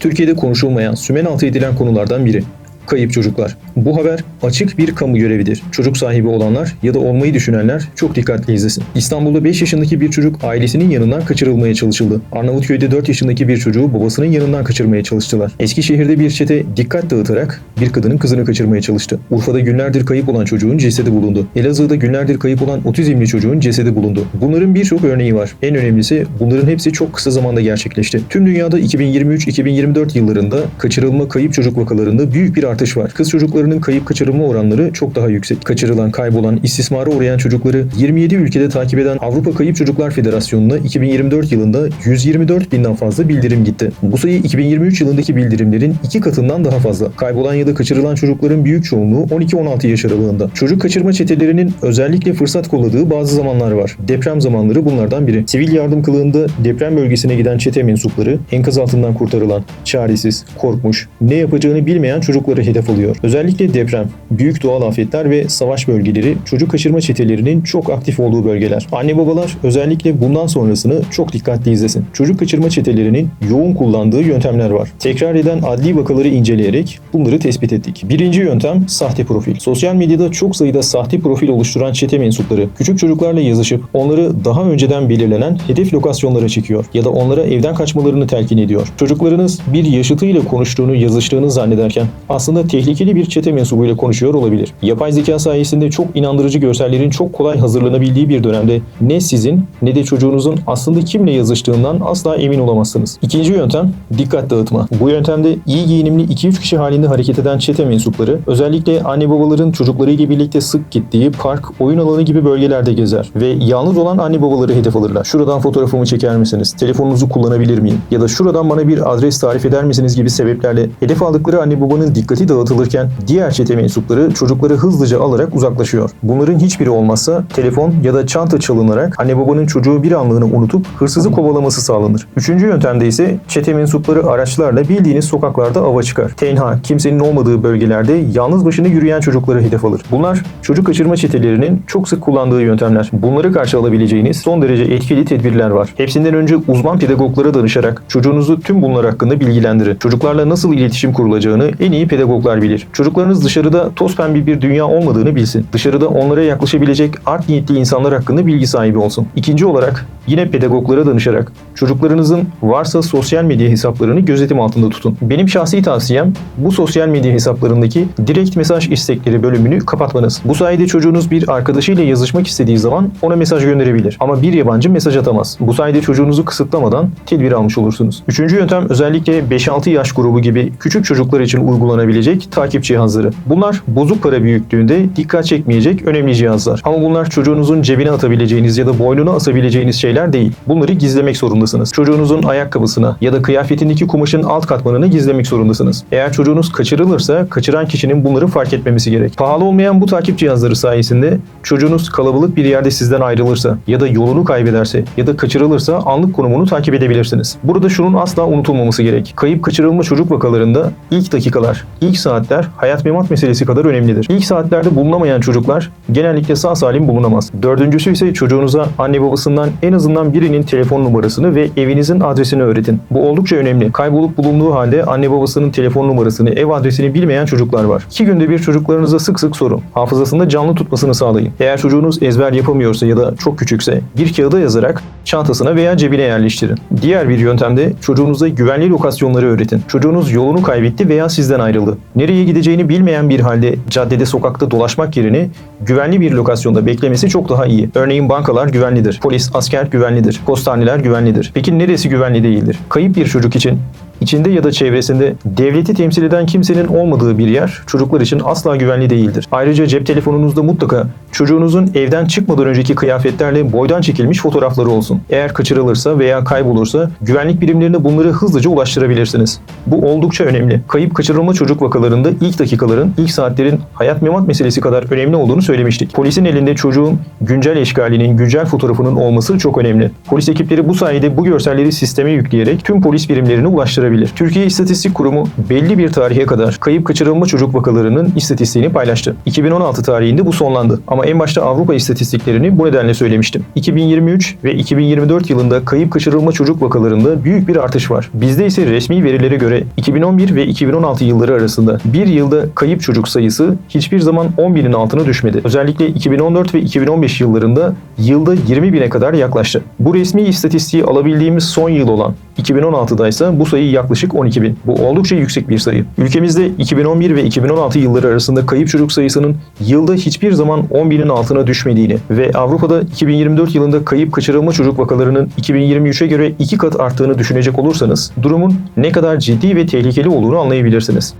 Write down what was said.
Türkiye'de konuşulmayan, sümen altı edilen konulardan biri. Kayıp çocuklar. Bu haber açık bir kamu görevidir. Çocuk sahibi olanlar ya da olmayı düşünenler çok dikkatli izlesin. İstanbul'da 5 yaşındaki bir çocuk ailesinin yanından kaçırılmaya çalışıldı. Arnavutköy'de 4 yaşındaki bir çocuğu babasının yanından kaçırmaya çalıştılar. Eskişehir'de bir çete dikkat dağıtarak bir kadının kızını kaçırmaya çalıştı. Urfa'da günlerdir kayıp olan çocuğun cesedi bulundu. Elazığ'da günlerdir kayıp olan otizmli çocuğun cesedi bulundu. Bunların birçok örneği var. En önemlisi bunların hepsi çok kısa zamanda gerçekleşti. Tüm dünyada 2023-2024 yıllarında kaçırılma kayıp çocuk vakalarında büyük bir artış var. Kız çocuklarının kayıp kaçırılma oranları çok daha yüksek. Kaçırılan, kaybolan, istismara uğrayan çocukları 27 ülkede takip eden Avrupa Kayıp Çocuklar Federasyonu'na 2024 yılında 124 binden fazla bildirim gitti. Bu sayı 2023 yılındaki bildirimlerin iki katından daha fazla. Kaybolan ya da kaçırılan çocukların büyük çoğunluğu 12-16 yaş aralığında. Çocuk kaçırma çetelerinin özellikle fırsat kolladığı bazı zamanlar var. Deprem zamanları bunlardan biri. Sivil yardım kılığında deprem bölgesine giden çete mensupları enkaz altından kurtarılan, çaresiz, korkmuş, ne yapacağını bilmeyen çocukları hedef alıyor. Özellikle deprem, büyük doğal afetler ve savaş bölgeleri çocuk kaçırma çetelerinin çok aktif olduğu bölgeler. Anne babalar özellikle bundan sonrasını çok dikkatli izlesin. Çocuk kaçırma çetelerinin yoğun kullandığı yöntemler var. Tekrar eden adli vakaları inceleyerek bunları tespit ettik. Birinci yöntem sahte profil. Sosyal medyada çok sayıda sahte profil oluşturan çete mensupları küçük çocuklarla yazışıp onları daha önceden belirlenen hedef lokasyonlara çekiyor ya da onlara evden kaçmalarını telkin ediyor. Çocuklarınız bir yaşıtıyla konuştuğunu, yazıştığını zannederken aslında tehlikeli bir çete mensubuyla konuşuyor olabilir. Yapay zeka sayesinde çok inandırıcı görsellerin çok kolay hazırlanabildiği bir dönemde ne sizin ne de çocuğunuzun aslında kimle yazıştığından asla emin olamazsınız. İkinci yöntem dikkat dağıtma. Bu yöntemde iyi giyinimli 2-3 kişi halinde hareket eden çete mensupları özellikle anne babaların çocuklarıyla birlikte sık gittiği park, oyun alanı gibi bölgelerde gezer ve yalnız olan anne babaları hedef alırlar. Şuradan fotoğrafımı çeker misiniz? Telefonunuzu kullanabilir miyim? Ya da şuradan bana bir adres tarif eder misiniz gibi sebeplerle hedef aldıkları anne babanın dikkati dağıtılırken diğer çete mensupları çocukları hızlıca alarak uzaklaşıyor. Bunların hiçbiri olmazsa telefon ya da çanta çalınarak anne babanın çocuğu bir anlığına unutup hırsızı kovalaması sağlanır. Üçüncü yöntemde ise çete mensupları araçlarla bildiğiniz sokaklarda ava çıkar. Tenha, kimsenin olmadığı bölgelerde yalnız başına yürüyen çocukları hedef alır. Bunlar çocuk kaçırma çetelerinin çok sık kullandığı yöntemler. Bunları karşı alabileceğiniz son derece etkili tedbirler var. Hepsinden önce uzman pedagoglara danışarak çocuğunuzu tüm bunlar hakkında bilgilendirin. Çocuklarla nasıl iletişim kurulacağını en iyi pedagoglar bilir. Çocuklarınız dışarıda toz pembe bir dünya olmadığını bilsin. Dışarıda onlara yaklaşabilecek art niyetli insanlar hakkında bilgi sahibi olsun. İkinci olarak yine pedagoglara danışarak çocuklarınızın varsa sosyal medya hesaplarını gözetim altında tutun. Benim şahsi tavsiyem bu sosyal medya hesaplarındaki direkt mesaj istekleri bölümünü kapatmanız. Bu sayede çocuğunuz bir arkadaşıyla yazışmak istediği zaman ona mesaj gönderebilir. Ama bir yabancı mesaj atamaz. Bu sayede çocuğunuzu kısıtlamadan tedbir almış olursunuz. Üçüncü yöntem özellikle 5-6 yaş grubu gibi küçük çocuklar için uygulanabilecek takip cihazları. Bunlar bozuk para büyüklüğünde dikkat çekmeyecek önemli cihazlar. Ama bunlar çocuğunuzun cebine atabileceğiniz ya da boynuna asabileceğiniz şeyler değil. Bunları gizlemek zorundasınız. Çocuğunuzun ayakkabısına ya da kıyafetindeki kumaşın alt katmanını gizlemek zorundasınız. Eğer çocuğunuz kaçırılırsa kaçıran kişinin bunları fark etmemesi gerek. Pahalı olmayan bu takip cihazları sayesinde çocuğunuz kalabalık bir yerde sizden ayrılırsa ya da yolunu kaybederse ya da kaçırılırsa anlık konumunu takip edebilirsiniz. Burada şunun asla unutulmaması gerek. Kayıp kaçırılma çocuk vakalarında ilk dakikalar, ilk saatler hayat memat meselesi kadar önemlidir. İlk saatlerde bulunamayan çocuklar genellikle sağ salim bulunamaz. Dördüncüsü ise çocuğunuza anne babasından en azından birinin telefon numarasını ve evinizin adresini öğretin. Bu oldukça önemli. Kaybolup bulunduğu halde anne babasının telefon numarasını, ev adresini bilmeyen çocuklar var. İki günde bir çocuklarınıza sık sık sorun. Hafızasında canlı tutmasını sağlayın. Eğer çocuğunuz ezber yapamıyorsa ya da çok küçükse bir kağıda yazarak çantasına veya cebine yerleştirin. Diğer bir yöntemde çocuğunuza güvenli lokasyonları öğretin. Çocuğunuz yolunu kaybetti veya sizden ayrıldı. Nereye gideceğini bilmeyen bir halde caddede sokakta dolaşmak yerine güvenli bir lokasyonda beklemesi çok daha iyi. Örneğin bankalar güvenlidir. Polis, asker güvenlidir. Postaneler güvenlidir. Peki neresi güvenli değildir? Kayıp bir çocuk için İçinde ya da çevresinde devleti temsil eden kimsenin olmadığı bir yer çocuklar için asla güvenli değildir. Ayrıca cep telefonunuzda mutlaka çocuğunuzun evden çıkmadan önceki kıyafetlerle boydan çekilmiş fotoğrafları olsun. Eğer kaçırılırsa veya kaybolursa güvenlik birimlerine bunları hızlıca ulaştırabilirsiniz. Bu oldukça önemli. Kayıp kaçırılma çocuk vakalarında ilk dakikaların, ilk saatlerin hayat memat meselesi kadar önemli olduğunu söylemiştik. Polisin elinde çocuğun güncel eşkalinin, güncel fotoğrafının olması çok önemli. Polis ekipleri bu sayede bu görselleri sisteme yükleyerek tüm polis birimlerine ulaştırabilir arttırabilir. Türkiye İstatistik Kurumu belli bir tarihe kadar kayıp kaçırılma çocuk vakalarının istatistiğini paylaştı. 2016 tarihinde bu sonlandı ama en başta Avrupa istatistiklerini bu nedenle söylemiştim. 2023 ve 2024 yılında kayıp kaçırılma çocuk vakalarında büyük bir artış var. Bizde ise resmi verilere göre 2011 ve 2016 yılları arasında bir yılda kayıp çocuk sayısı hiçbir zaman 10 binin altına düşmedi. Özellikle 2014 ve 2015 yıllarında yılda 20 bine kadar yaklaştı. Bu resmi istatistiği alabildiğimiz son yıl olan 2016'da ise bu sayı yaklaşık 12 bin. Bu oldukça yüksek bir sayı. Ülkemizde 2011 ve 2016 yılları arasında kayıp çocuk sayısının yılda hiçbir zaman 10 binin altına düşmediğini ve Avrupa'da 2024 yılında kayıp kaçırılma çocuk vakalarının 2023'e göre iki kat arttığını düşünecek olursanız durumun ne kadar ciddi ve tehlikeli olduğunu anlayabilirsiniz.